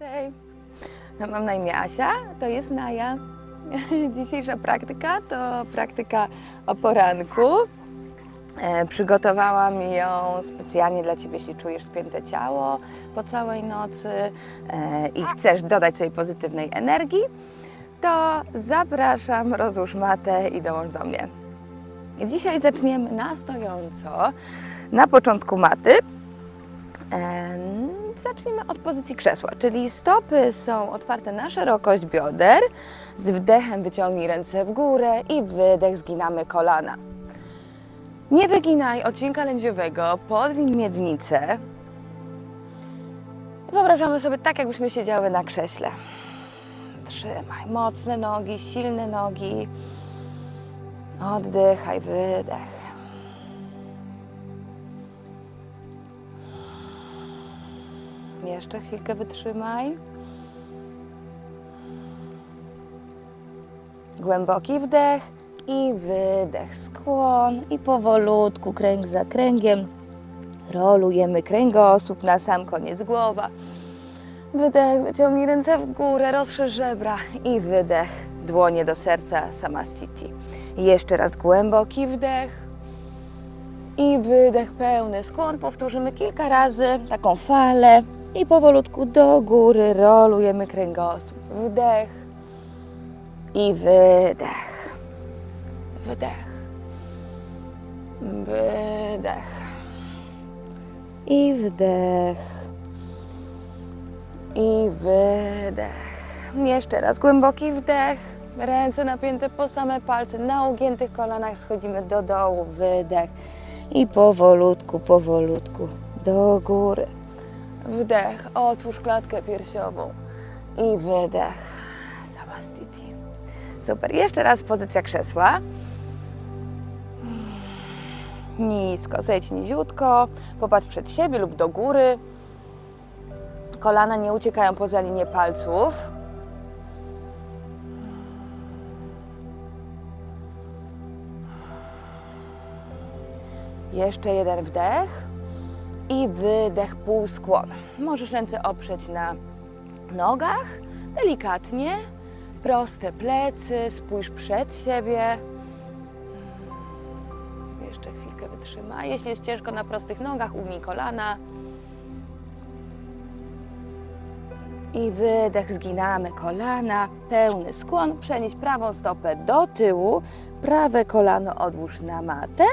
Namaste. Mam na imię Asia, to jest Naja. Dzisiejsza praktyka to praktyka o poranku. E, przygotowałam ją specjalnie dla Ciebie, jeśli czujesz spięte ciało po całej nocy e, i chcesz dodać sobie pozytywnej energii, to zapraszam, rozłóż matę i dołącz do mnie. Dzisiaj zaczniemy na stojąco, na początku maty. Em, Zacznijmy od pozycji krzesła, czyli stopy są otwarte na szerokość bioder. Z wdechem wyciągnij ręce w górę i wydech zginamy kolana. Nie wyginaj odcinka lędźwiowego, podwiń miednicę. Wyobrażamy sobie tak, jakbyśmy siedziały na krześle. Trzymaj mocne nogi, silne nogi. Oddychaj, wydech. Jeszcze chwilkę wytrzymaj. Głęboki wdech i wydech. Skłon i powolutku, kręg za kręgiem. Rolujemy kręgosłup na sam koniec głowa. Wydech, wyciągnij ręce w górę, rozszerz żebra i wydech. Dłonie do serca, samastiti. Jeszcze raz głęboki wdech i wydech pełny. Skłon powtórzymy kilka razy, taką falę i powolutku do góry rolujemy kręgosłup. Wdech i wydech. Wydech. Wydech. I wdech. I wydech. Jeszcze raz głęboki wdech. Ręce napięte po same palce. Na ugiętych kolanach schodzimy do dołu. Wydech. I powolutku, powolutku do góry. Wdech. Otwórz klatkę piersiową. I wydech. Samastiti. Super. Jeszcze raz pozycja krzesła. Nisko. Zejdź niziutko. Popatrz przed siebie lub do góry. Kolana nie uciekają poza linię palców. Jeszcze jeden wdech i wydech półskłon. Możesz ręce oprzeć na nogach, delikatnie, proste plecy, spójrz przed siebie. Jeszcze chwilkę wytrzymaj. Jeśli jest ciężko na prostych nogach, ugnij kolana. I wydech, zginamy kolana, pełny skłon. Przenieś prawą stopę do tyłu, prawe kolano odłóż na matę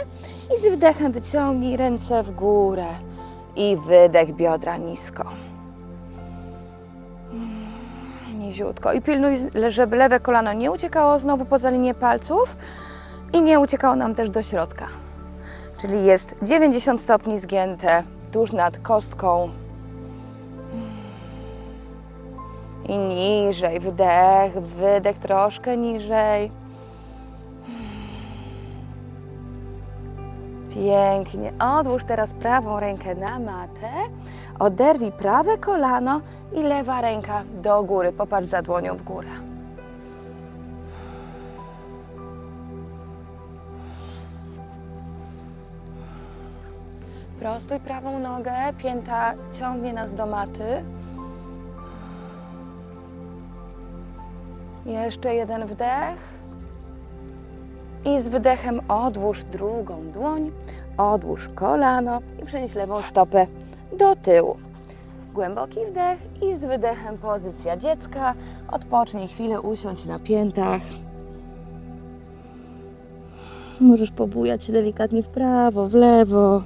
i z wdechem wyciągnij ręce w górę. I wydech, biodra nisko. Mm, Niziutko. I pilnuj, żeby lewe kolano nie uciekało znowu poza linię palców i nie uciekało nam też do środka. Czyli jest 90 stopni zgięte tuż nad kostką I niżej, wdech, wydech troszkę niżej. Pięknie. Odłóż teraz prawą rękę na matę. Oderwij prawe kolano i lewa ręka do góry. Popatrz za dłonią w górę. Prostuj prawą nogę, pięta ciągnie nas do maty. Jeszcze jeden wdech. I z wydechem odłóż drugą dłoń, odłóż kolano i przenieś lewą stopę do tyłu. Głęboki wdech i z wydechem pozycja dziecka. Odpocznij chwilę, usiądź na piętach. Możesz pobujać się delikatnie w prawo, w lewo.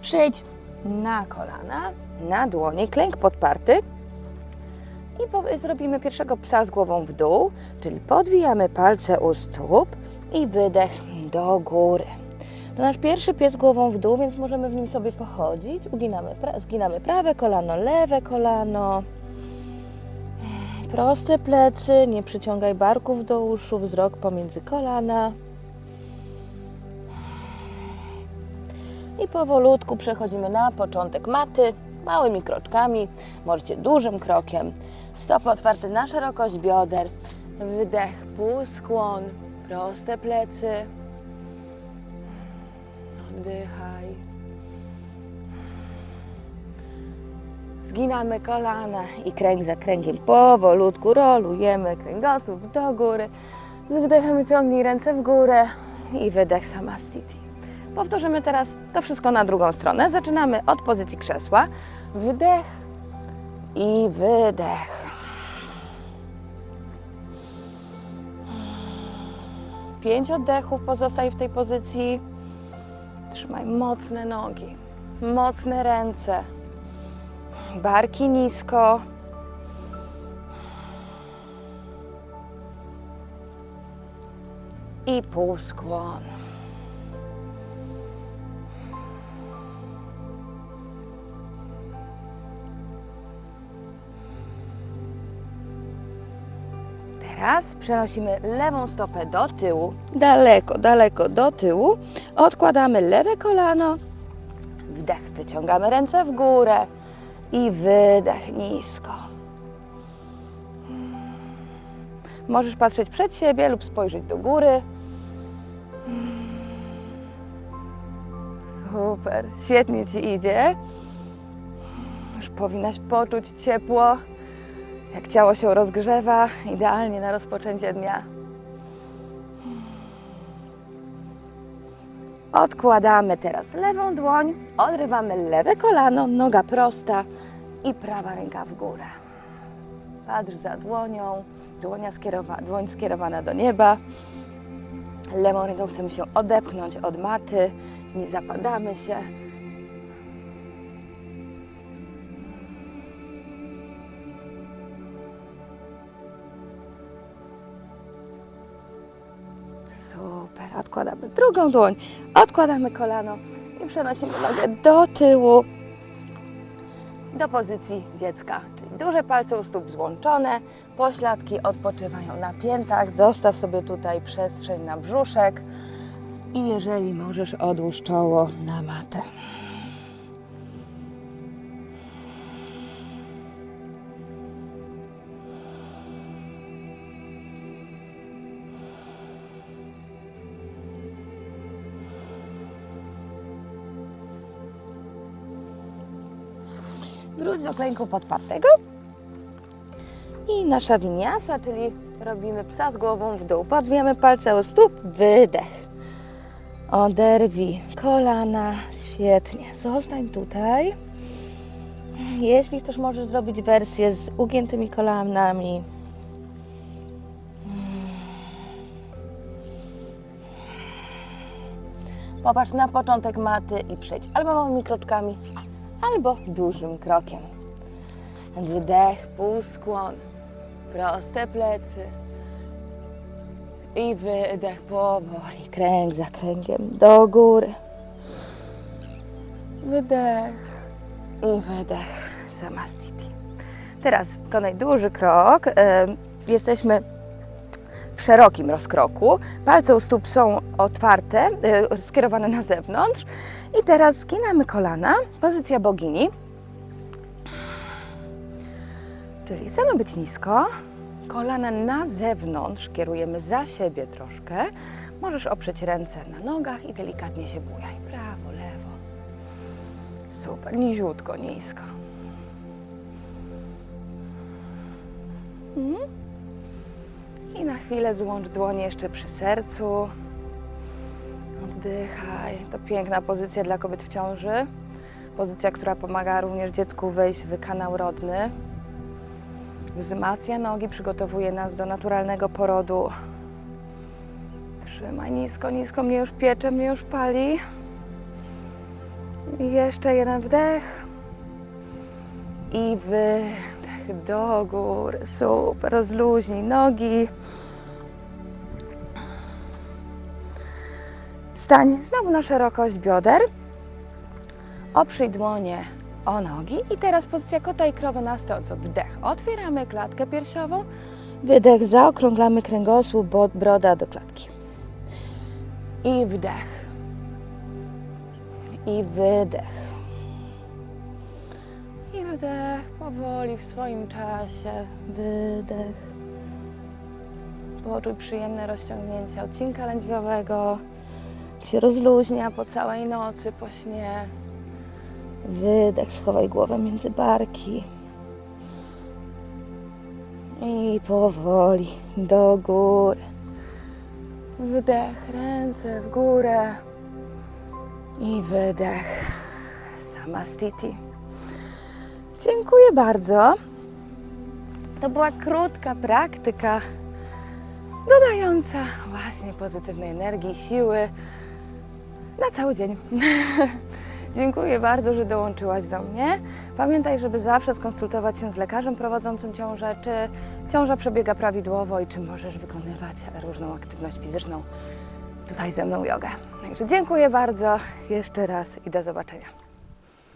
Przejdź na kolana, na dłonie, klęk podparty i zrobimy pierwszego psa z głową w dół, czyli podwijamy palce u stóp i wydech do góry. To nasz pierwszy pies głową w dół, więc możemy w nim sobie pochodzić. Uginamy, pra- zginamy prawe kolano, lewe kolano. Proste plecy, nie przyciągaj barków do uszu, wzrok pomiędzy kolana. I powolutku przechodzimy na początek maty, małymi kroczkami, możecie dużym krokiem. Stopy otwarte na szerokość bioder, wydech, półskłon, Proste plecy. Oddychaj. Zginamy kolana i kręg za kręgiem powolutku rolujemy kręgosłup do góry. Z wdechem ciągnij ręce w górę i wydech Samastiti. Powtórzymy teraz to wszystko na drugą stronę. Zaczynamy od pozycji krzesła. Wdech i wydech. Pięć oddechów pozostań w tej pozycji. Trzymaj mocne nogi, mocne ręce, barki nisko. I półskłon. Teraz przenosimy lewą stopę do tyłu, daleko, daleko do tyłu. Odkładamy lewe kolano. Wdech, wyciągamy ręce w górę i wydech nisko. Możesz patrzeć przed siebie lub spojrzeć do góry. Super, świetnie Ci idzie. Już powinnaś poczuć ciepło, jak ciało się rozgrzewa, idealnie na rozpoczęcie dnia. Odkładamy teraz lewą dłoń, odrywamy lewe kolano, noga prosta i prawa ręka w górę. Patrz za dłonią, dłonia skierowa, dłoń skierowana do nieba. Lewą ręką chcemy się odepchnąć od maty, nie zapadamy się. Odkładamy drugą dłoń, odkładamy kolano i przenosimy nogę do tyłu, do pozycji dziecka. Czyli duże palce u stóp złączone, pośladki odpoczywają na piętach, zostaw sobie tutaj przestrzeń na brzuszek. I jeżeli możesz odłóż czoło na matę. Wróć do klęku podpartego. I nasza winiasa, czyli robimy psa z głową w dół. Podwijamy palce u stóp, wydech. Oderwij kolana, świetnie. Zostań tutaj. Jeśli chcesz, możesz zrobić wersję z ugiętymi kolanami. Popatrz na początek maty i przejdź albo małymi kroczkami, albo dużym krokiem. Wdech, półskłon, proste plecy. I wydech powoli, kręg za kręgiem do góry. Wydech i wydech, samastiti. Teraz wykonaj duży krok. Jesteśmy w szerokim rozkroku. Palce u stóp są otwarte, e, skierowane na zewnątrz. I teraz zginamy kolana, pozycja bogini. Czyli chcemy być nisko, kolana na zewnątrz, kierujemy za siebie troszkę. Możesz oprzeć ręce na nogach i delikatnie się bujaj. Prawo, lewo. Super, niziutko, nisko. Chwilę złącz dłonie jeszcze przy sercu. Oddychaj. To piękna pozycja dla kobiet w ciąży. Pozycja, która pomaga również dziecku wejść w kanał rodny. Wzmacnia nogi, przygotowuje nas do naturalnego porodu. Trzymaj nisko, nisko, mnie już piecze, mnie już pali. I jeszcze jeden wdech. I wydech do góry. Super, rozluźnij nogi. Stań znowu na szerokość bioder. Oprzyj dłonie o nogi i teraz pozycja kota i krowy na stojąco. Wdech. Otwieramy klatkę piersiową. Wydech. Zaokrąglamy kręgosłup, broda do klatki. I wdech. I wydech. I wdech. Powoli w swoim czasie. Wydech. Poczuj przyjemne rozciągnięcie odcinka lędźwiowego. Się rozluźnia po całej nocy, po śnie. Wydech, schowaj głowę między barki. I powoli do góry. Wydech, ręce w górę. I wydech. Samastiti. Dziękuję bardzo. To była krótka praktyka dodająca właśnie pozytywnej energii, siły na cały dzień. Dziękuję bardzo, że dołączyłaś do mnie. Pamiętaj, żeby zawsze skonsultować się z lekarzem prowadzącym ciążę, czy ciąża przebiega prawidłowo i czy możesz wykonywać różną aktywność fizyczną tutaj ze mną jogę. Także dziękuję bardzo jeszcze raz i do zobaczenia.